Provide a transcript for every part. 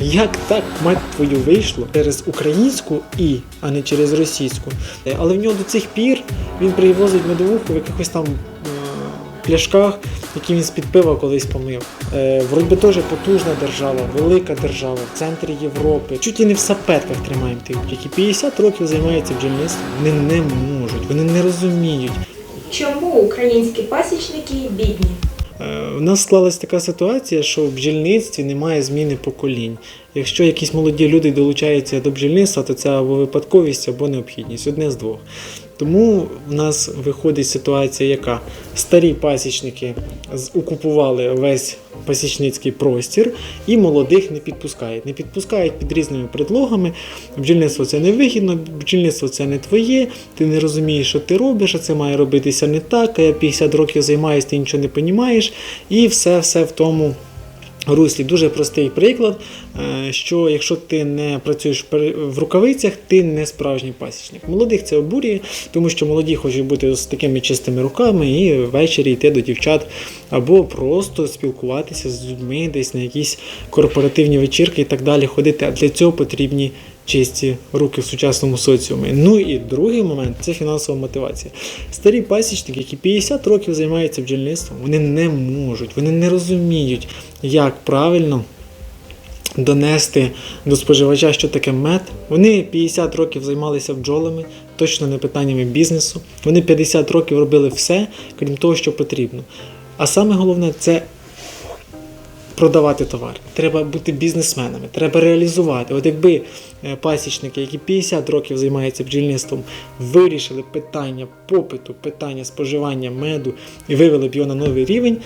Як так, мать твою, вийшло через українську і, а не через російську. Але в нього до цих пір він привозить медовуху в якихось там е, пляшках, які він з-під пива колись помив. Е, вроді теж потужна держава, велика держава, в центрі Європи. Чуть і не в сапетках тримаємо тих, які 50 років займаються бджільництвом. Вони не можуть, вони не розуміють. Чому українські пасічники бідні? У нас склалася така ситуація, що в бджільництві немає зміни поколінь. Якщо якісь молоді люди долучаються до бджільництва, то це або випадковість, або необхідність одне з двох. Тому в нас виходить ситуація, яка старі пасічники окупували весь пасічницький простір і молодих не підпускають. Не підпускають під різними предлогами. Бджільництво це не вигідно, бджільництво це не твоє, ти не розумієш, що ти робиш, а це має робитися не так. а Я 50 років займаюся, ти нічого не розумієш, і все, все в тому. Руслі дуже простий приклад, е, що якщо ти не працюєш в рукавицях, ти не справжній пасічник. Молодих це обурює, тому що молоді хочуть бути з такими чистими руками і ввечері йти до дівчат або просто спілкуватися з людьми десь на якісь корпоративні вечірки і так далі ходити. А для цього потрібні чисті руки в сучасному соціумі. Ну і другий момент це фінансова мотивація. Старі пасічники, які 50 років займаються бджільництвом, вони не можуть, вони не розуміють, як правильно донести до споживача, що таке мед. Вони 50 років займалися бджолами, точно не питаннями бізнесу. Вони 50 років робили все, крім того, що потрібно. А саме головне це продавати товар. Треба бути бізнесменами, треба реалізувати. От якби е, пасічники, які 50 років займаються бджільництвом, вирішили питання попиту, питання споживання меду і вивели б його на новий рівень,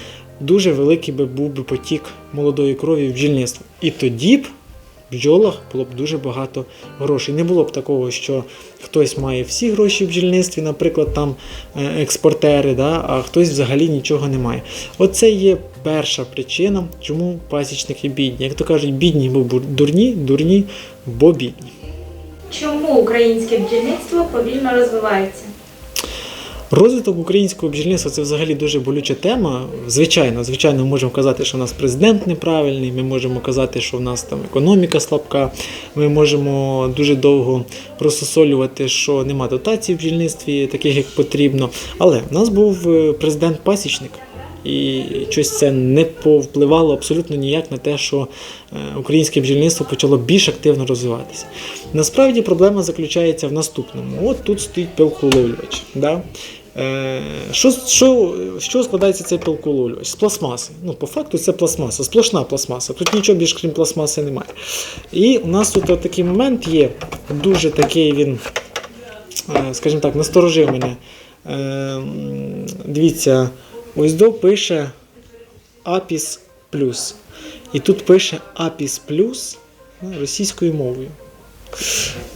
дуже великий би був би потік молодої крові в бджільництво. І тоді б бджолах було б дуже багато грошей. Не було б такого, що хтось має всі гроші в бджільництві, наприклад, там е, експортери, да, а хтось взагалі нічого не має. Оце є перша причина, чому пасічники бідні. Як то кажуть, бідні, бо дурні, дурні, бо бідні. Чому українське бджільництво повільно розвивається? Розвиток українського бджільництва це взагалі дуже болюча тема. Звичайно, звичайно, ми можемо казати, що у нас президент неправильний, ми можемо казати, що в нас там економіка слабка. Ми можемо дуже довго розсусолювати, що нема дотацій в бджільництві, таких як потрібно. Але в нас був е, президент-пасічник. І щось це не повпливало абсолютно ніяк на те, що е, українське бджільництво почало більш активно розвиватися. Насправді проблема заключається в наступному: от тут стоїть пилколовлювач. Да? Е, Що, що, що складається цей пилколовлювач? З пластмаси. Ну, по факту це пластмаса, сплошна пластмаса. Тут нічого більш крім пластмаси немає. І у нас тут такий момент є, дуже такий він, е, скажімо так, насторожив мене. Е, Дивіться, ось до пише Апіс плюс. І тут пише Апіс плюс російською мовою.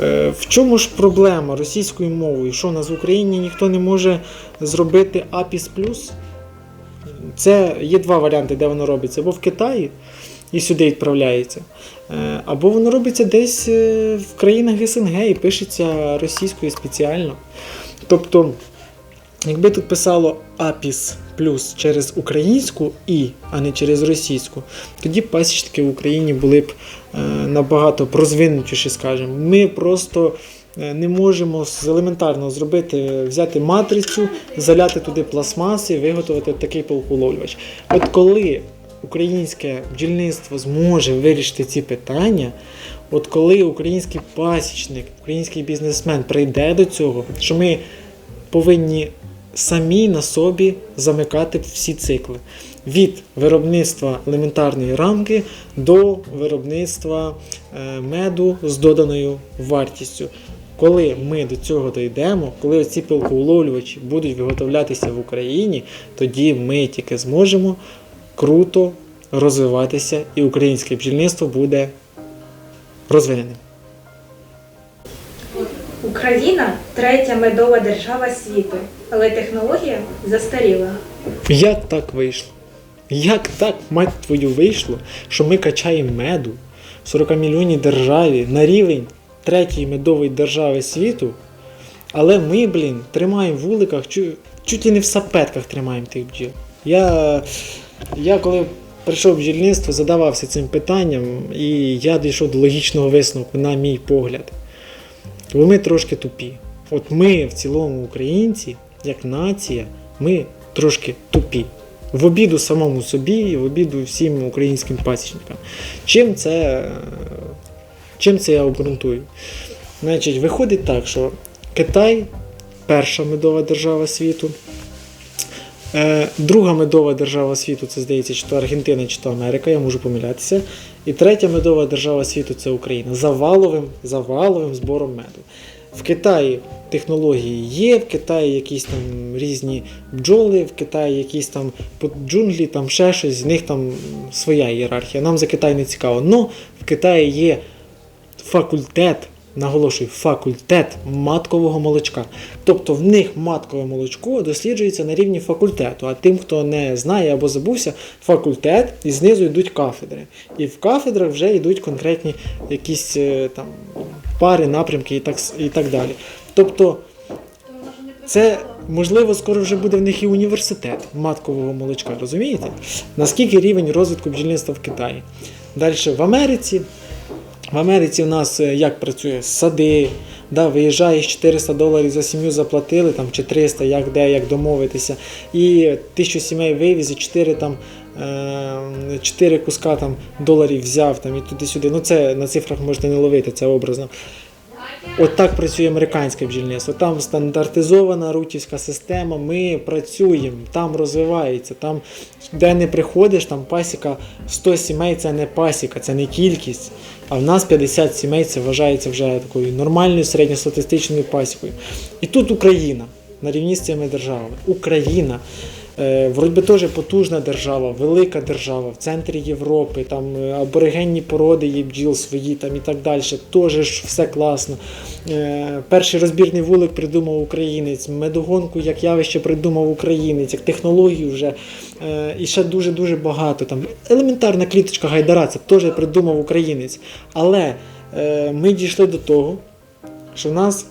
Е, В чому ж проблема російською мовою? Що нас в Україні ніхто не може зробити Апіс плюс? Це є два варіанти, де воно робиться: або в Китаї і сюди відправляється, е, або воно робиться десь е, в країнах СНГ і пишеться російською спеціально. Тобто, якби тут писало Апіс плюс через українську і, а не через російську, тоді пасічники в Україні були б е, набагато розвинутіші, скажімо. Ми просто е, не можемо елементарно зробити, взяти матрицю, заляти туди пластмаси, виготовити такий полкуловлювач. От коли українське бджільництво зможе вирішити ці питання, от коли український пасічник, український бізнесмен прийде до цього, що ми повинні самі на собі замикати всі цикли. Від виробництва елементарної рамки до виробництва е, меду з доданою вартістю. Коли ми до цього дійдемо, коли ці пилкоуловлювачі будуть виготовлятися в Україні, тоді ми тільки зможемо круто розвиватися, і українське бджільництво буде розвиненим. Україна третя медова держава світу, але технологія застаріла. Як так вийшло? Як так, мать твою, вийшло, що ми качаємо меду в 40 мільйонній державі на рівень третьої медової держави світу, але ми, блін, тримаємо вуликах, чу- чуть і не в сапетках тримаємо тих бджіл. Я, я коли прийшов в бджільництво, задавався цим питанням, і я дійшов до логічного висновку, на мій погляд. Бо ми трошки тупі. От ми в цілому українці, як нація, ми трошки тупі. В обіду самому собі і в обіду всім українським пасічникам. Чим це, чим це я обґрунтую? Значить, виходить так, що Китай перша медова держава світу. Е, Друга медова держава світу це здається, чи то Аргентина, чи то Америка, я можу помилятися. І третя медова держава світу це Україна. За валовим, за валовим збором меду. В Китаї технології є, в Китаї якісь там різні бджоли, в Китаї якісь там джунглі, там ще щось, з них там своя ієрархія. Нам за Китай не цікаво. Но в Китаї є факультет, наголошую, факультет маткового молочка. Тобто в них маткове молочко досліджується на рівні факультету. А тим, хто не знає або забувся, факультет і знизу йдуть кафедри. І в кафедрах вже йдуть конкретні якісь е, там пари, напрямки і так, і так далі. Тобто це можливо скоро вже буде в них і університет маткового молочка, розумієте? Наскільки рівень розвитку бджільництва в Китаї? Далі в Америці. В Америці в нас е, як працює? Сади, да, виїжджаєш 400 доларів за сім'ю заплатили, там, чи 300, як де, як домовитися. І тисячу сімей вивіз, і 4, там, е, 4 куска там, доларів взяв там, і туди-сюди. Ну це на цифрах можете не ловити, це образно. От так працює американське бджільництво. Там стандартизована рутівська система. Ми працюємо, там розвивається. Там, де не приходиш, там пасіка 100 сімей це не пасіка, це не кількість. А в нас 50 сімей це вважається вже такою нормальною середньостатистичною пасікою. І тут Україна на рівні з цими державами. Україна. Е, Вроді би теж потужна держава, велика держава в центрі Європи, там е, аборигенні породи є бджіл свої там і так далі. Теж все класно. Е, Перший розбірний вулик придумав українець, медогонку як явище придумав українець, як технологію вже. І ще дуже-дуже багато. Там елементарна кліточка гайдара, це теж придумав українець. Але ми дійшли до того, що в нас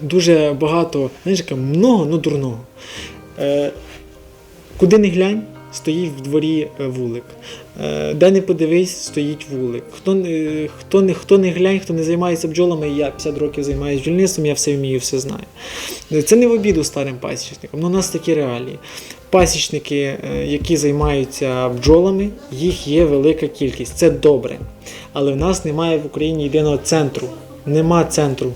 дуже багато, знаєш, яке, много, ну дурного. Е, Куди не глянь, стоїть в дворі е, вулик. Е, Де не подивись, стоїть вулик. Хто, не- хто, не, хто не глянь, хто не займається бджолами, я 50 років займаюся бджільництвом, я все вмію, все знаю. Це не в обіду старим пасічникам, але у нас такі реалії. Пасічники, які займаються бджолами, їх є велика кількість. Це добре. Але в нас немає в Україні єдиного центру. Нема центру.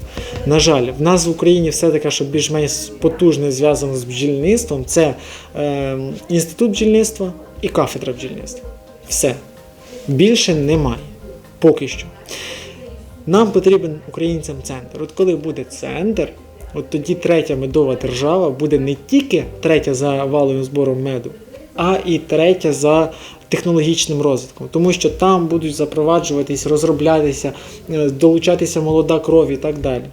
На жаль, в нас в Україні все таке, що більш-менш потужне зв'язано з бджільництвом. Це е, інститут бджільництва і кафедра бджільництва. Все. Більше немає. Поки що. Нам потрібен українцям центр. От коли буде центр, от тоді третя медова держава буде не тільки третя за валовим збором меду, а і третя за технологічним розвитком. Тому що там будуть запроваджуватись, розроблятися, е, долучатися молода кров і так далі.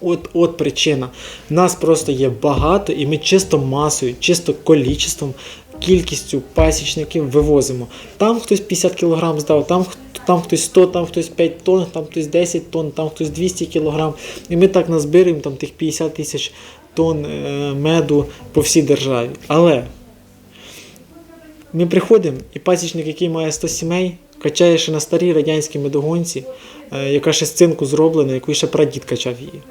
От, от причина. Нас просто є багато, і ми чисто масою, чисто колічеством, кількістю пасічників вивозимо. Там хтось 50 кг здав, там, там хтось 100, там хтось 5 тонн, там хтось 10 тонн, там хтось 200 кг. І ми так назбираємо там тих 50 тисяч тонн е, меду по всій державі. Але ми приходимо, і пасічник, який має 100 сімей, качає ще на старій радянській медогонці, е, яка ще з цинку зроблена, яку ще прадід качав її.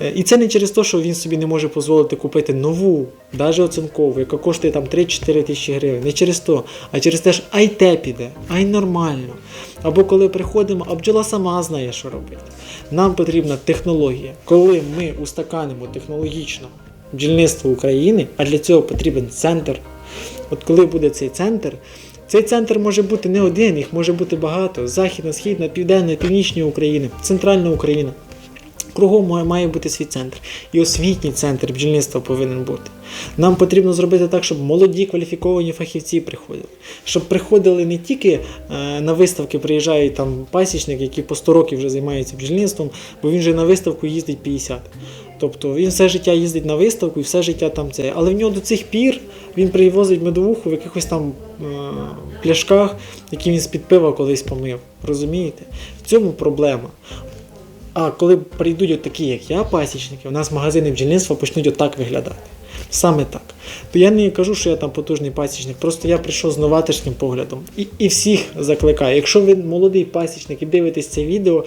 Е, І це не через те, що він собі не може дозволити купити нову, навіть оцинкову, яка коштує там 3-4 тисячі гривень. Не через то, а через те, що ай те піде, ай нормально. Або коли приходимо, а бджола сама знає, що робити. Нам потрібна технологія. Коли ми устаканимо технологічно бджільництво України, а для цього потрібен центр. От коли буде цей центр, цей центр може бути не один, їх може бути багато. Західна, східна, південна, північна Україна, центральна Україна. Кругом має- бути свій центр. І освітній центр бджільництва повинен бути. Нам потрібно зробити так, щоб молоді кваліфіковані фахівці приходили. Щоб приходили не тільки е, на виставки, приїжджають там пасічник, який по 100 років вже займається бджільництвом, бо він же на виставку їздить 50. Тобто він все життя їздить на виставку і все життя там це. Але в нього до цих пір він привозить медовуху в якихось там е, пляшках, які він з-під пива колись помив. Розумієте? В цьому проблема. А коли прийдуть такі, як я, пасічники, у нас магазини бджільництва почнуть отак виглядати. Саме так. То я не кажу, що я там потужний пасічник, просто я прийшов з новаторським поглядом. І, і всіх закликаю. Якщо ви молодий пасічник і дивитесь це відео,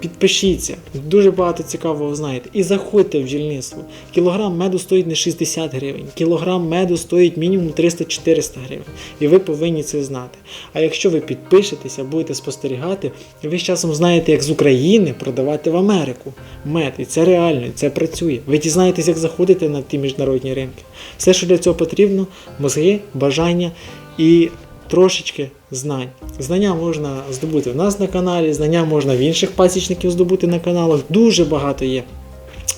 підпишіться. Дуже багато цікавого знаєте. І заходьте в бджільництво. Кілограм меду стоїть не 60 гривень, кілограм меду стоїть мінімум 300-400 гривень. І ви повинні це знати. А якщо ви підпишетеся, будете спостерігати, ви з часом знаєте, як з України продавати в Америку мед. І це реально, це працює. Ви дізнаєтесь, як заходити на ті міжнародні ринки. Все, що для цього потрібно, мозги, бажання і трошечки знань. Знання можна здобути в нас на каналі, знання можна в інших пасічників здобути на каналах. Дуже багато є.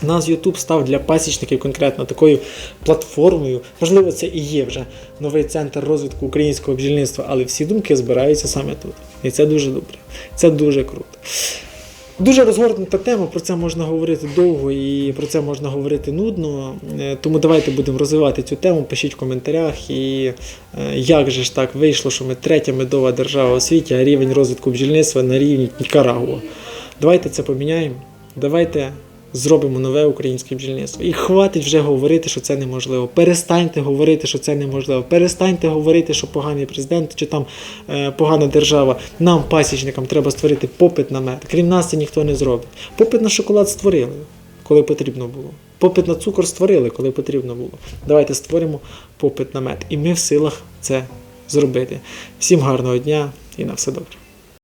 Нас YouTube став для пасічників конкретно такою платформою. Можливо, це і є вже новий центр розвитку українського бджільництва, але всі думки збираються саме тут. І це дуже добре. Це дуже круто. Дуже розгорнута тема, про це можна говорити довго і про це можна говорити нудно. Е, Тому давайте будемо розвивати цю тему. Пишіть в коментарях. І е, як же ж так вийшло, що ми третя медова держава у світі, а рівень розвитку бджільництва на рівні Нікарагуа. Давайте це поміняємо. Давайте зробимо нове українське бджільництво. І хватить вже говорити, що це неможливо. Перестаньте говорити, що це неможливо. Перестаньте говорити, що поганий президент чи там е, погана держава. Нам, пасічникам, треба створити попит на мед. Крім нас, це ніхто не зробить. Попит на шоколад створили, коли потрібно було. Попит на цукор створили, коли потрібно було. Давайте створимо попит на мед. І ми в силах це зробити. Всім гарного дня і на все добре.